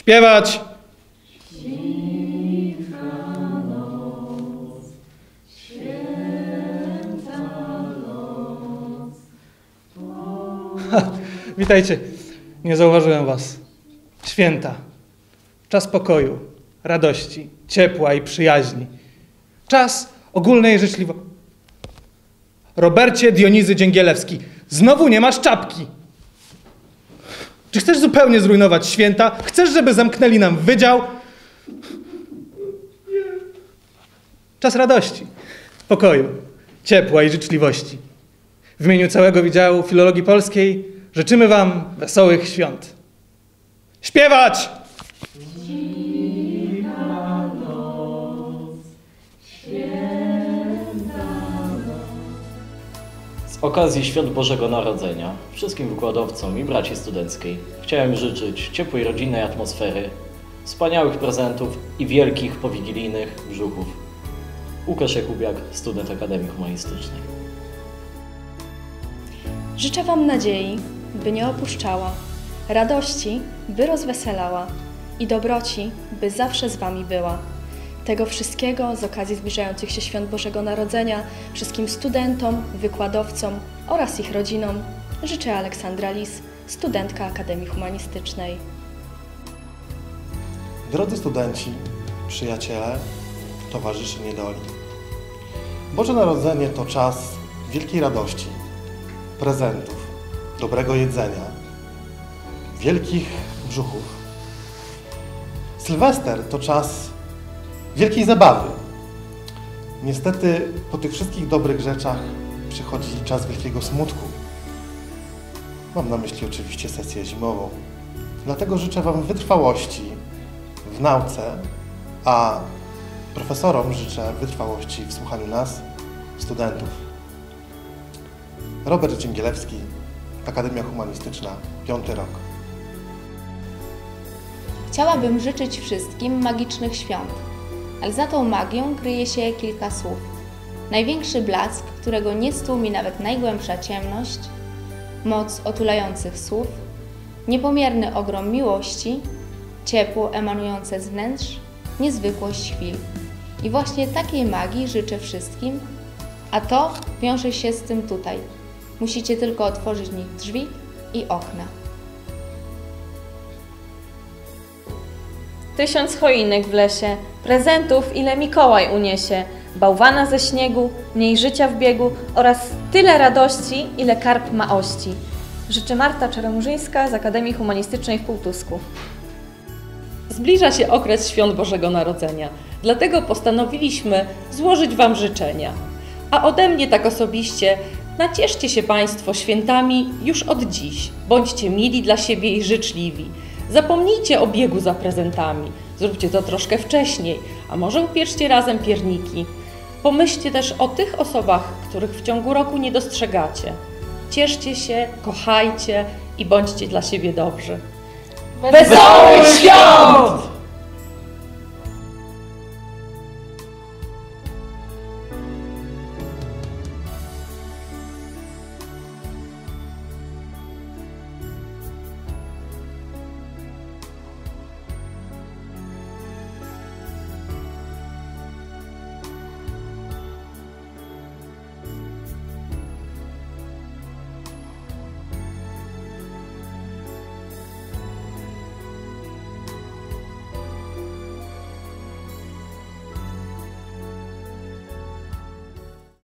Śpiewać! Witajcie. Nie zauważyłem was. Święta. Czas pokoju, radości, ciepła i przyjaźni. Czas ogólnej życzliwości. Robercie Dionizy Dzięgielewski, znowu nie masz czapki. Czy chcesz zupełnie zrujnować święta? Chcesz, żeby zamknęli nam wydział? Czas radości, pokoju, ciepła i życzliwości. W imieniu całego Wydziału Filologii Polskiej życzymy Wam wesołych świąt. Śpiewać! Z okazji Świąt Bożego Narodzenia wszystkim wykładowcom i braci studenckiej chciałem życzyć ciepłej rodzinnej atmosfery, wspaniałych prezentów i wielkich powigilijnych brzuchów. Łukasz Jakubiak, student Akademii Humanistycznej. Życzę Wam nadziei, by nie opuszczała, radości, by rozweselała i dobroci, by zawsze z Wami była. Tego wszystkiego z okazji zbliżających się świąt Bożego Narodzenia wszystkim studentom, wykładowcom oraz ich rodzinom życzę Aleksandra Lis, studentka Akademii Humanistycznej. Drodzy studenci, przyjaciele, towarzysze niedoli. Boże Narodzenie to czas wielkiej radości, prezentów, dobrego jedzenia, wielkich brzuchów. Sylwester to czas wielkiej zabawy. Niestety po tych wszystkich dobrych rzeczach przychodzi czas wielkiego smutku. Mam na myśli oczywiście sesję zimową. Dlatego życzę Wam wytrwałości w nauce, a profesorom życzę wytrwałości w słuchaniu nas, studentów. Robert Dzięgielewski, Akademia Humanistyczna, piąty rok. Chciałabym życzyć wszystkim magicznych świąt, ale za tą magią kryje się kilka słów. Największy blask, którego nie stłumi nawet najgłębsza ciemność, moc otulających słów, niepomierny ogrom miłości, ciepło emanujące z wnętrz, niezwykłość chwil. I właśnie takiej magii życzę wszystkim, a to wiąże się z tym tutaj. Musicie tylko otworzyć nich drzwi i okna. Tysiąc choinek w lesie, prezentów ile Mikołaj uniesie, bałwana ze śniegu, mniej życia w biegu oraz tyle radości, ile karp ma ości. Życzę Marta Czeremurzyńska z Akademii Humanistycznej w Półtusku. Zbliża się okres świąt Bożego Narodzenia, dlatego postanowiliśmy złożyć Wam życzenia. A ode mnie tak osobiście, nacieszcie się Państwo świętami już od dziś. Bądźcie mili dla siebie i życzliwi. Zapomnijcie o biegu za prezentami. Zróbcie to troszkę wcześniej, a może upieczcie razem pierniki. Pomyślcie też o tych osobach, których w ciągu roku nie dostrzegacie. Cieszcie się, kochajcie i bądźcie dla siebie dobrzy. Wesołych świąt!